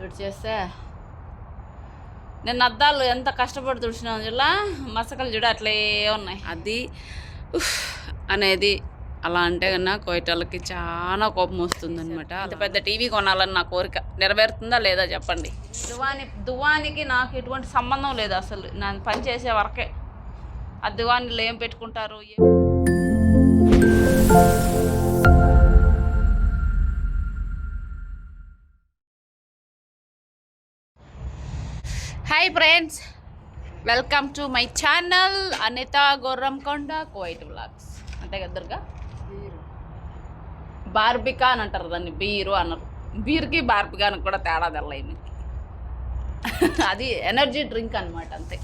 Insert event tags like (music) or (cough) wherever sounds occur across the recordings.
తుడిచేస్తే నేను అద్దాలు ఎంత కష్టపడి తుడిచినాను జిల్లా మసకలు చూడ అట్లే ఉన్నాయి. అది అనేది అలా అంటే కన్నా కోయటాలకి చాలా కోపం వస్తుంది అనమాట అంత పెద్ద టీవీ కొనాలని నా కోరిక నెరవేరుతుందా లేదా చెప్పండి. దువాని దువానికి నాకు ఎటువంటి సంబంధం లేదు అసలు. నేను పని చేసే వరకే. ఆ దువానిలో ఏం పెట్టుకుంటారు ఏం hi friends welcome to my channel Anitha Gorrankonda Coit vlogs అంతే కదా దుర్గా? బార్బికా అని అంటారు దాన్ని బీరు అన్నారు. బీర్కి బార్బికానికి కూడా తేడా తెల్లయి మీకు (laughs) అది ఎనర్జీ డ్రింక్ అనమాట అంతే.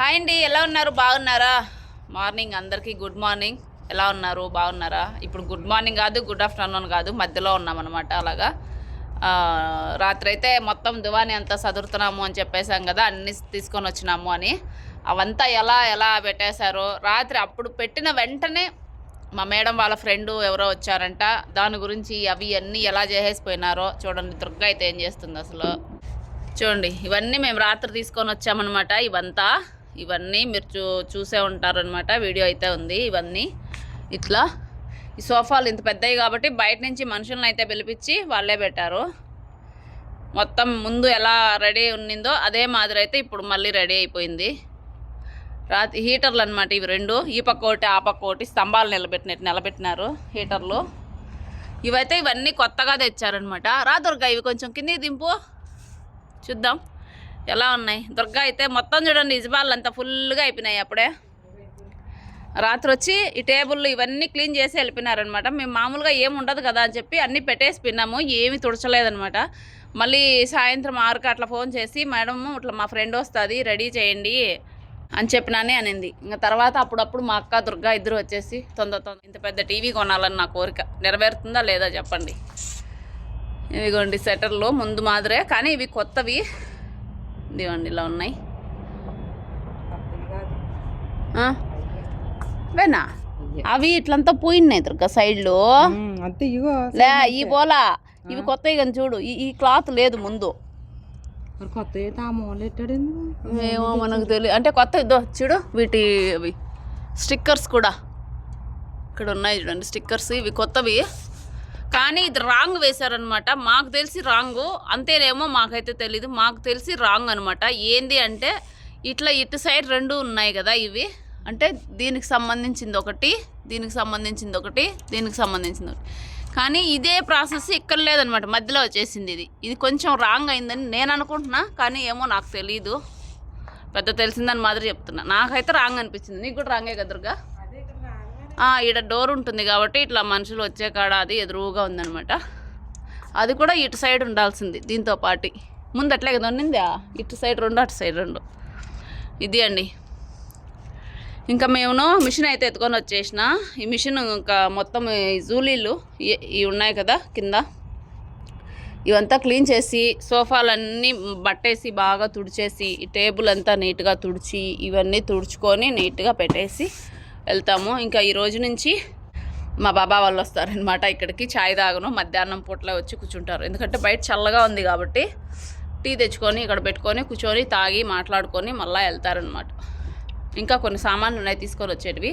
హాయ్ అండి ఎలా ఉన్నారు? బాగున్నారా? మార్నింగ్ అందరికీ గుడ్ మార్నింగ్. ఎలా ఉన్నారు? బాగున్నారా? ఇప్పుడు గుడ్ మార్నింగ్ కాదు గుడ్ ఆఫ్టర్నూన్ కాదు మధ్యలో ఉన్నామన్నమాట అలాగా? రాత్రైతే రాత్రి అయితే మొత్తం దువాని అంతా సదురుతున్నాము అని చెప్పేసాం కదా అన్ని తీసుకొని వచ్చినాము అని. అవంతా ఎలా ఎలా పెట్టేశారో రాత్రి అప్పుడు పెట్టిన వెంటనే మా మేడం వాళ్ళ ఫ్రెండ్ ఎవరో వచ్చారంట. దాని గురించి అవి అన్నీ ఎలా చేసేసిపోయినారో చూడండి దుర్గా అయితే ఏం చేస్తుంది అసలు. చూడండి ఇవన్నీ మేము రాత్రి తీసుకొని వచ్చామన్నమాట. ఇవంతా ఇవన్నీ మీరు చూ చూసే ఉంటారనమాట వీడియో అయితే ఉంది ఇవన్నీ. ఇట్లా ఈ సోఫాలు ఇంత పెద్దవి కాబట్టి బయట నుంచి మనుషులను అయితే పిలిపించి వాళ్ళే పెట్టారు. మొత్తం ముందు ఎలా రెడీ ఉన్నిందో అదే మాదిరి అయితే ఇప్పుడు మళ్ళీ రెడీ అయిపోయింది. రాత్రి హీటర్లు అనమాట ఇవి రెండు. ఈ పక్క ఒకటి ఆ పక్క ఒకటి స్తంభాలు నిలబెట్టినట్టు నిలబెట్టినారు హీటర్లు. ఇవైతే ఇవన్నీ కొత్తగా తెచ్చారనమాట రా దుర్గా ఇవి కొంచెం కింది దింపు. చూద్దాం. ఎలా ఉన్నాయి? దుర్గా అయితే మొత్తం చూడండి ఇజబాల్ అంతా ఫుల్గా అయిపోయినాయి అప్పుడే. రాత్రి వచ్చి ఈ టేబుల్ ఇవన్నీ క్లీన్ చేసి వెళ్ళిపోయినారనమాట. మేము మామూలుగా ఏమి ఉండదు కదా అని చెప్పి అన్నీ పెట్టేసి పిన్నాము ఏమీ తుడచలేదనమాట. మళ్ళీ సాయంత్రం ఆరుకు అట్లా ఫోన్ చేసి మేడం ఇట్లా మా ఫ్రెండ్ వస్తుంది రెడీ చేయండి అని చెప్పినానే అనింది. ఇంకా తర్వాత అప్పుడప్పుడు మా అక్క దుర్గా ఇద్దరు వచ్చేసి తొందర తొందర ఇంత పెద్ద టీవీ కొనాలని నా కోరిక. నెరవేరుతుందా లేదా చెప్పండి. ఇదిగోండి సెటర్లు ముందు మాదిరే కానీ ఇవి కొత్తవి. ఇదిగోండి ఇలా ఉన్నాయి. ఆ? వేనా అవి ఇట్లంతా పోయినాయి దుర్గా సైడ్లో. లే ఈ పోలా ఇవి కొత్తవి కానీ చూడు ఈ క్లాత్ లేదు ముందు. కొత్త ఏమో మనకు తెలియదు అంటే కొత్త ఇదో చూడు వీటి అవి స్టిక్కర్స్ కూడా. ఇక్కడ ఉన్నాయి చూడండి స్టిక్కర్స్ ఇవి కొత్తవి. కానీ ఇది రాంగ్ వేశారనమాట మాకు తెలిసి రాంగు అంతేనేమో మాకైతే తెలీదు. మాకు తెలిసి రాంగ్ అనమాట ఏంది అంటే ఇట్లా ఇటు సైడ్ రెండు ఉన్నాయి కదా ఇవి. అంటే దీనికి సంబంధించింది ఒకటి దీనికి సంబంధించింది ఒకటి దీనికి సంబంధించింది ఒకటి. కానీ ఇదే ప్రాసెస్ ఇక్కడ లేదనమాట. మధ్యలో వచ్చేసింది ఇది. ఇది కొంచెం రాంగ్ అయిందని నేను అనుకుంటున్నా కానీ ఏమో నాకు తెలియదు పెద్ద తెలిసిందని మాదిరి చెప్తున్నా. నాకైతే రాంగ్ అనిపించింది. నీకు కూడా రాంగే కదరుగా ఈడ డోర్ ఉంటుంది కాబట్టి ఇట్లా మనుషులు వచ్చే కాడ అది ఎదురుగా ఉందనమాట. అది కూడా ఇటు సైడ్ ఉండాల్సింది దీంతో పాటి. ముందు అట్లే కదా ఉన్నిందా? ఇటు సైడ్ రెండు అటు సైడ్ రెండు. ఇది అండి. ఇంకా మేము మిషన్ అయితే ఎత్తుకొని వచ్చేసిన. ఈ మిషన్ ఇంకా మొత్తం జూలీలు ఇవి ఉన్నాయి కదా కింద. ఇవంతా క్లీన్ చేసి సోఫాలన్నీ బట్టేసి బాగా తుడిచేసి ఈ టేబుల్ అంతా నీట్గా తుడిచి ఇవన్నీ తుడుచుకొని నీట్గా పెట్టేసి వెళ్తాము. ఇంకా ఈ రోజు నుంచి మా బాబా వాళ్ళు వస్తారనమాట ఇక్కడికి. ఛాయ్ తాగను మధ్యాహ్నం పూటలో వచ్చి కూర్చుంటారు. ఎందుకంటే బయట చల్లగా ఉంది కాబట్టి టీ తెచ్చుకొని ఇక్కడ పెట్టుకొని కూర్చొని తాగి మాట్లాడుకొని మళ్ళీ వెళ్తారనమాట ఇంకా కొన్ని సామాన్లు ఉన్నాయి తీసుకొని వచ్చేటివి.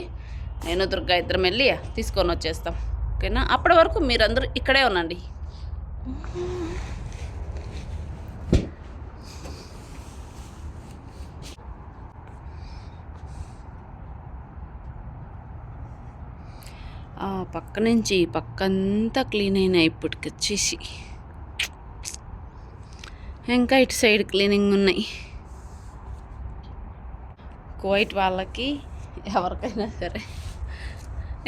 నేను దుర్గా ఇద్దరం వెళ్ళి తీసుకొని వచ్చేస్తాం. ఓకేనా? అప్పటి వరకు మీరందరూ ఇక్కడే ఉండండి. ఆ పక్క నుంచి పక్కంతా క్లీన్ అయినాయి ఇప్పటికి వచ్చేసి. ఇంకా ఇటు సైడ్ క్లీనింగ్ ఉన్నాయి. కువైట్ వాళ్ళకి ఎవరికైనా సరే.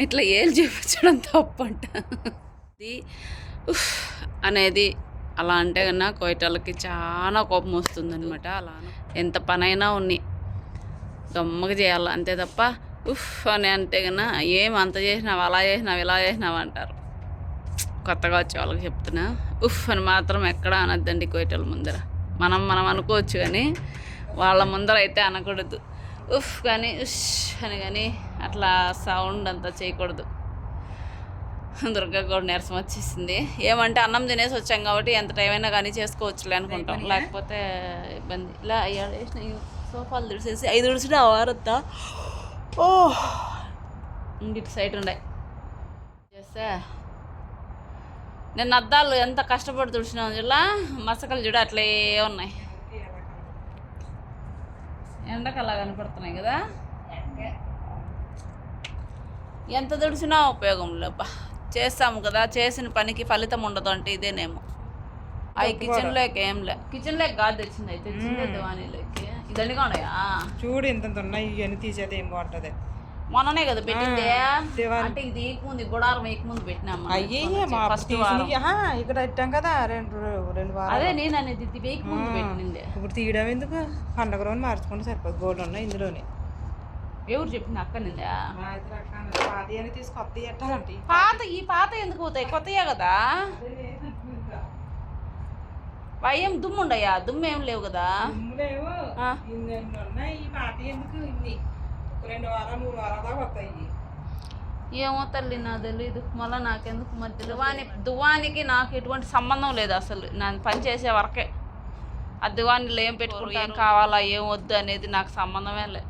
ఇట్లా ఏం చూపించడం తప్పంట. ఇది ఉఫ్ అనేది అలా అంటే కన్నా కువైట్ వాళ్ళకి చాలా కోపం వస్తుంది అనమాట అలా ఎంత పనైనా ఉన్ని. గమ్మగా చేయాలి అంతే తప్ప ఉఫ్ అని అంటే కన్నా ఏం అంత చేసినావు అలా చేసినావు ఇలా చేసినావు అంటారు. కొత్తగా వచ్చే వాళ్ళకి చెప్తున్నా ఉఫ్ అని మాత్రం ఎక్కడ అనొద్దండి కోయటల ముందర. మనం మనం అనుకోవచ్చు కానీ వాళ్ళ ముందర అయితే అనకూడదు. ఉఫ్ కానీ ఉష్ అని కానీ అట్లా సౌండ్ అంతా చేయకూడదు. దుర్గా కూడా నీరసం వచ్చేసింది. ఏమంటే అన్నం తినేసి వచ్చాం కాబట్టి ఎంత టైం అయినా కానీ చేసుకోవచ్చులే అనుకుంటాం. లేకపోతే ఇబ్బంది. ఇలా అయ్యాడు వేసిన సోఫాలు తుడిసేసి ఐదు తుడిచిన వారత్తా ఓ ఇటు సైడ్ ఉండే. చేస్తే నేను అద్దాలు ఎంత కష్టపడి తుడిచినాం జిల్లా మసకలు చూడ అట్లే ఉన్నాయి. ఎండకు అలా కనపడుతున్నాయి కదా? ఎంత తుడిచినా ఉపయోగం లేబ్బా. చేస్తాము కదా చేసిన పనికి ఫలితం ఉండదు అంటే ఇదేనేమో. అవి కిచెన్లోకి ఏం లే. కిచెన్లోకి కాదు తెచ్చింది అయితే తెచ్చింది దివానీలోకి ఇదండిగా ఉన్నాయా? చూడు ఇంత ఉన్నాయి ఇవన్నీ తీసేది ఏం బాగుంటది. మొన్ననే కదా పెట్టిందే. అంటే ఇది ఏకముందు గుడారం ఏకముందు పెట్టినాము అయ్యే మా ఫస్ట్ ఇక్కడ పెట్టాం కదా రెండు రెండు వారాలు. అదే నేను అనేది ఇది వేయకముందు పెట్టింది. ఇప్పుడు తీయడం ఎందుకు? పండగ రోజు మార్చుకుంటే సరిపోదు. గోల్డ్ ఉన్నాయి ఇందులోనే. ఎవరు చెప్పింది అక్క నిందా పాత ఈ పాత ఎందుకు పోతాయి? కొత్తయే కదా. భయం దుమ్ము ఉండయా దుమ్ము ఏం లేవు కదా. ఏమో తల్లి నాకు తెలీదు. మళ్ళీ నాకెందుకు మధ్య దువాని దువానికి నాకు ఎటువంటి సంబంధం లేదు అసలు. నేను పని చేసే వరకే. ఆ దువానిలో ఏం పెట్టుకుంటారు ఏం కావాలా ఏం వద్దు అనేది నాకు సంబంధమే లే.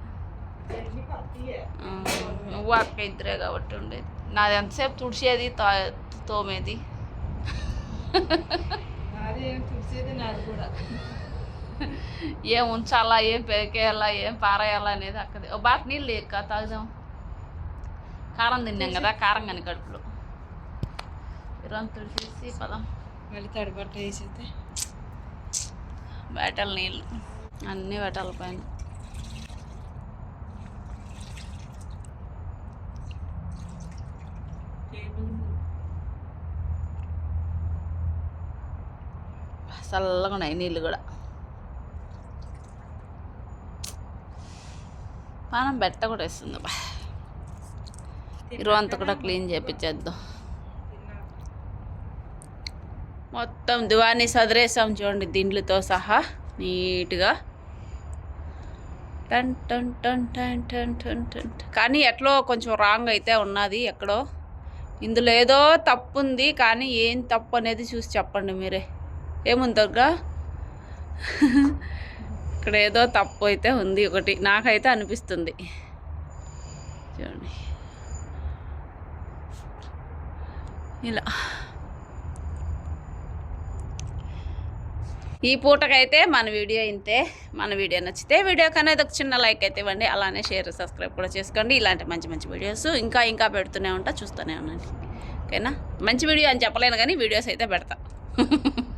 ఇవన్నీ కొత్తయే. ఆ, నువ్వు అక్క ఇద్దరే కాబట్టి ఉండేది. నాది ఎంతసేపు తుడిచేది? తా తోమేది? నాది ఏం తుడిచేది? నాది కూడా. ఏం ఉంచాలా ఏం పెరికేయాలా ఏం పారేయాలా అనేది అక్కది. ఓ బాట నీళ్ళు ఎక్క తాగుదాం. కారం తిన్నాం కదా కారం కానీ కడుపులో. ఇరం తుడిచేసి పదం. మళ్ళీ తడిబట్ట వేసేస్తే వేటల నీళ్ళు. అన్నీ వేటల పైన. చల్లగా ఉన్నాయి నీళ్ళు కూడా. పానం బెట్ట కూడా వేస్తుంది. ఇరువు అంతా కూడా క్లీన్ చేపించేద్దాం మొత్తం దివాని సదరేసాం చూడండి దిండ్లతో సహా నీట్గా. టన్ టన్ టన్ టన్ టన్ టన్ టన్. కానీ ఎట్లో కొంచెం రాంగ్ అయితే ఉన్నది ఎక్కడో. ఇందులో ఏదో తప్పు ఉంది కానీ ఏం తప్పు అనేది చూసి చెప్పండి మీరే. ఏముందగ్గా ఇక్కడ ఏదో తప్పు అయితే ఉంది ఒకటి. నాకైతే అనిపిస్తుంది. చూడండి. ఇలా. ఈ పూటకైతే మన వీడియో ఇంతే. మన వీడియో నచ్చితే వీడియోకి అనేది ఒక చిన్న లైక్ అయితే ఇవ్వండి. అలానే షేర్ సబ్స్క్రైబ్ కూడా చేసుకోండి. ఇలాంటి మంచి మంచి వీడియోస్ ఇంకా ఇంకా పెడుతూనే ఉంటా చూస్తూనే ఉండండి. ఓకేనా? మంచి వీడియో అని చెప్పలేను కానీ వీడియోస్ అయితే పెడతా. (laughs)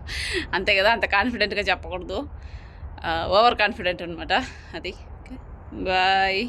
అంతే కదా? అంత కాన్ఫిడెంట్గా చెప్పకూడదు. ఓవర్ కాన్ఫిడెంట్ అనమాట అది. బాయ్